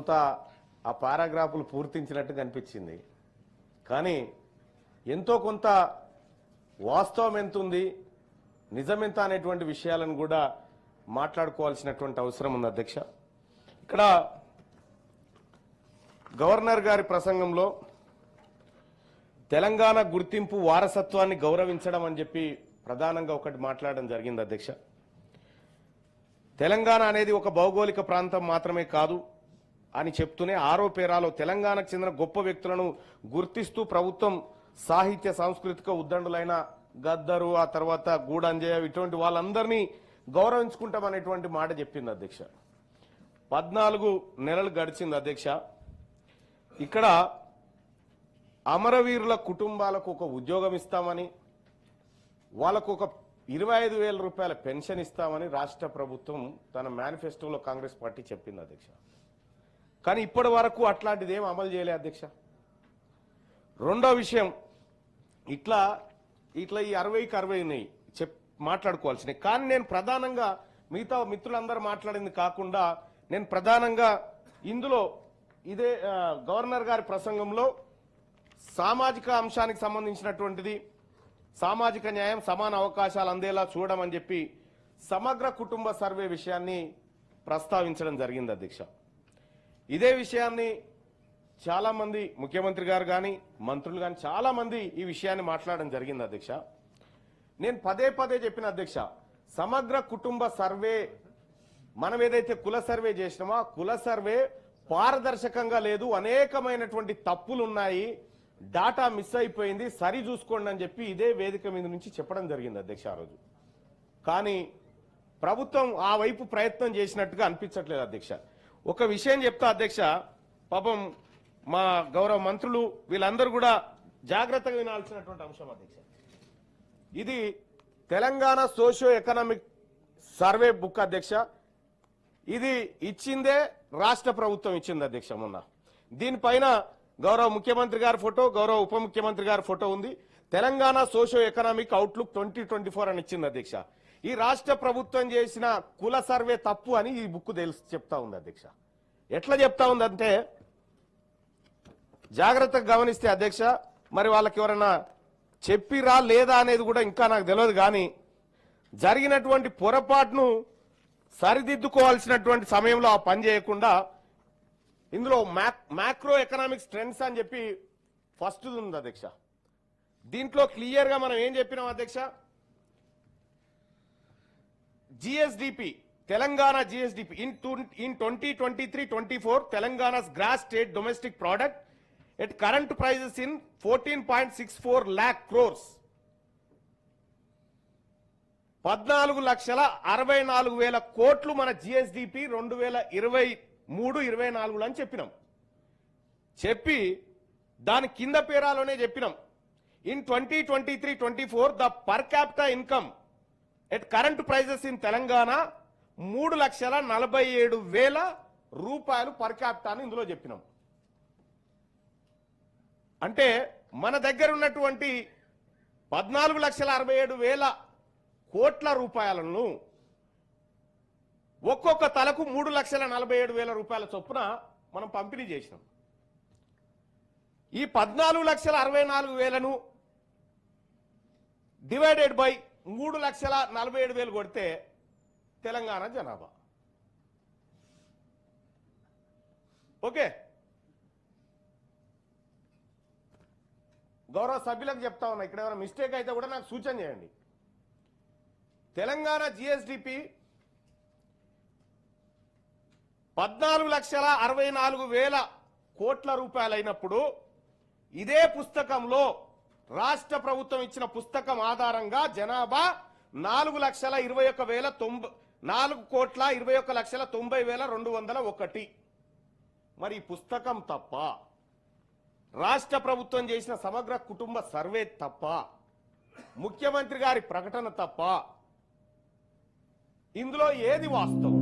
కొంత ఆ పారాగ్రాఫ్లు పూర్తించినట్టు కనిపించింది. కానీ ఎంతో కొంత వాస్తవం ఎంత ఉంది నిజమెంత అనేటువంటి విషయాలను కూడా మాట్లాడుకోవాల్సినటువంటి అవసరం ఉంది అధ్యక్ష. ఇక్కడ గవర్నర్ గారి ప్రసంగంలో తెలంగాణ గుర్తింపు వారసత్వాన్ని గౌరవించడం అని చెప్పి ప్రధానంగా ఒకటి మాట్లాడడం జరిగింది అధ్యక్ష. తెలంగాణ అనేది ఒక భౌగోళిక ప్రాంతం మాత్రమే కాదు అని చెప్తూనే ఆరో పేరాలో తెలంగాణకు చెందిన గొప్ప వ్యక్తులను గుర్తిస్తూ ప్రభుత్వం సాహిత్య సాంస్కృతిక ఉద్దండులైన గద్దరు ఆ తర్వాత గూడంజయ ఇటువంటి వాళ్ళందరినీ గౌరవించుకుంటామనేటువంటి మాట చెప్పింది అధ్యక్ష. పద్నాలుగు నెలలు గడిచింది అధ్యక్ష. ఇక్కడ అమరవీరుల కుటుంబాలకు ఒక ఉద్యోగం ఇస్తామని వాళ్ళకు ఒక ఇరవై ఐదు వేల రూపాయల పెన్షన్ ఇస్తామని రాష్ట్ర ప్రభుత్వం తన మేనిఫెస్టోలో కాంగ్రెస్ పార్టీ చెప్పింది అధ్యక్ష. కానీ ఇప్పటి వరకు అట్లాంటిది ఏం అమలు చేయలే అధ్యక్ష. రెండో విషయం ఇట్లా ఇట్లా ఈ అరవైకి అరవై ఉన్నాయి చెప్ మాట్లాడుకోవాల్సినవి. కానీ నేను ప్రధానంగా మిగతా మిత్రులందరూ మాట్లాడింది కాకుండా నేను ప్రధానంగా ఇందులో ఇదే గవర్నర్ గారి ప్రసంగంలో సామాజిక అంశానికి సంబంధించినటువంటిది సామాజిక న్యాయం సమాన అవకాశాలు అందేలా చూడమని చెప్పి సమగ్ర కుటుంబ సర్వే విషయాన్ని ప్రస్తావించడం జరిగింది అధ్యక్ష. ఇదే విషయాన్ని చాలామంది ముఖ్యమంత్రి గారు కానీ మంత్రులు కానీ చాలామంది ఈ విషయాన్ని మాట్లాడడం జరిగింది అధ్యక్ష. నేను పదే పదే చెప్పిన అధ్యక్ష సమగ్ర కుటుంబ సర్వే మనం ఏదైతే కుల సర్వే చేసినామో కుల సర్వే పారదర్శకంగా లేదు అనేకమైనటువంటి తప్పులు ఉన్నాయి డాటా మిస్ అయిపోయింది సరి చూసుకోండి అని చెప్పి ఇదే వేదిక మీద నుంచి చెప్పడం జరిగింది అధ్యక్ష ఆ రోజు. కానీ ప్రభుత్వం ఆ వైపు ప్రయత్నం చేసినట్టుగా అనిపించట్లేదు అధ్యక్ష. ఒక విషయం చెప్తా అధ్యక్ష. పాపం మా గౌరవ మంత్రులు వీళ్ళందరూ కూడా జాగ్రత్తగా వినాల్సినటువంటి అంశం అధ్యక్ష. ఇది Telangana socio economic survey book అధ్యక్ష. ఇది ఇచ్చిందే రాష్ట్ర ప్రభుత్వం ఇచ్చింది అధ్యక్ష మొన్న. దీనిపైన గౌరవ ముఖ్యమంత్రి గారి ఫోటో గౌరవ ఉప ముఖ్యమంత్రి గారి ఫోటో ఉంది. Telangana socio economic outlook twenty twenty four అని ఇచ్చింది అధ్యక్ష. ఈ రాష్ట్ర ప్రభుత్వం చేసిన కుల సర్వే తప్పు అని ఈ బుక్ తెలుసు చెప్తా ఉంది అధ్యక్ష. ఎట్లా చెప్తా ఉందంటే జాగ్రత్తగా గమనిస్తే అధ్యక్ష మరి వాళ్ళకి ఎవరైనా చెప్పిరా లేదా అనేది కూడా ఇంకా నాకు తెలియదు కానీ జరిగినటువంటి పొరపాటును సరిదిద్దుకోవాల్సినటువంటి సమయంలో ఆ పని చేయకుండా ఇందులో మ్యాక్రో ఎకనామిక్స్ ట్రెండ్స్ అని చెప్పి ఫస్ట్ ఉంది అధ్యక్ష. దీంట్లో క్లియర్గా మనం ఏం చెప్పినాం అధ్యక్ష? GSDP Telangana GSDP. In in twenty twenty three twenty four Telangana's gross state domestic product at current prices in fourteen point six four lakh crores. పద్నాలుగు లక్షల అరవై నాలుగు వేల కోట్లు మన జిఎస్డిపి రెండు వేల ఇరవై మూడు ఇరవై నాలుగులో అని చెప్పినాం. చెప్పి దాని కింద పేరాలోనే చెప్పినాం. In twenty twenty three twenty four the per capital income at current prices in Telangana మూడు లక్షల నలభై ఏడు వేల రూపాయలు పర్ క్యాపిటా అని ఇందులో చెప్పినాం. అంటే మన దగ్గర ఉన్నటువంటి పద్నాలుగు లక్షల అరవై ఏడు వేల కోట్ల రూపాయలను ఒక్కొక్క తలకు మూడు లక్షల నలభై ఏడు వేల రూపాయల చొప్పున మనం పంపిణీ చేసినాం. ఈ పద్నాలుగు లక్షల అరవై నాలుగు వేలను డివైడెడ్ బై మూడు లక్షల నలభై ఏడు వేలు కొడితే తెలంగాణ జనాభా. ఓకే? గౌరవ సభ్యులకు చెప్తా ఉన్నా ఇక్కడ ఏమైనా మిస్టేక్ అయితే కూడా నాకు సూచన చేయండి. తెలంగాణ జిఎస్డిపి పద్నాలుగు లక్షల అరవై నాలుగు వేల కోట్ల రూపాయలైనప్పుడు ఇదే పుస్తకంలో రాష్ట్ర ప్రభుత్వం ఇచ్చిన పుస్తకం ఆధారంగా జనాభా నాలుగు లక్షల ఇరవై ఒక్క వేల తొంభై నాలుగు కోట్ల ఇరవై ఒక్క లక్షల తొంభై వేల రెండు వందల ఒకటి. మరి ఈ పుస్తకం తప్ప రాష్ట్ర ప్రభుత్వం చేసిన సమగ్ర కుటుంబ సర్వే తప్ప ముఖ్యమంత్రి గారి ప్రకటన తప్ప ఇందులో ఏది వాస్తవం?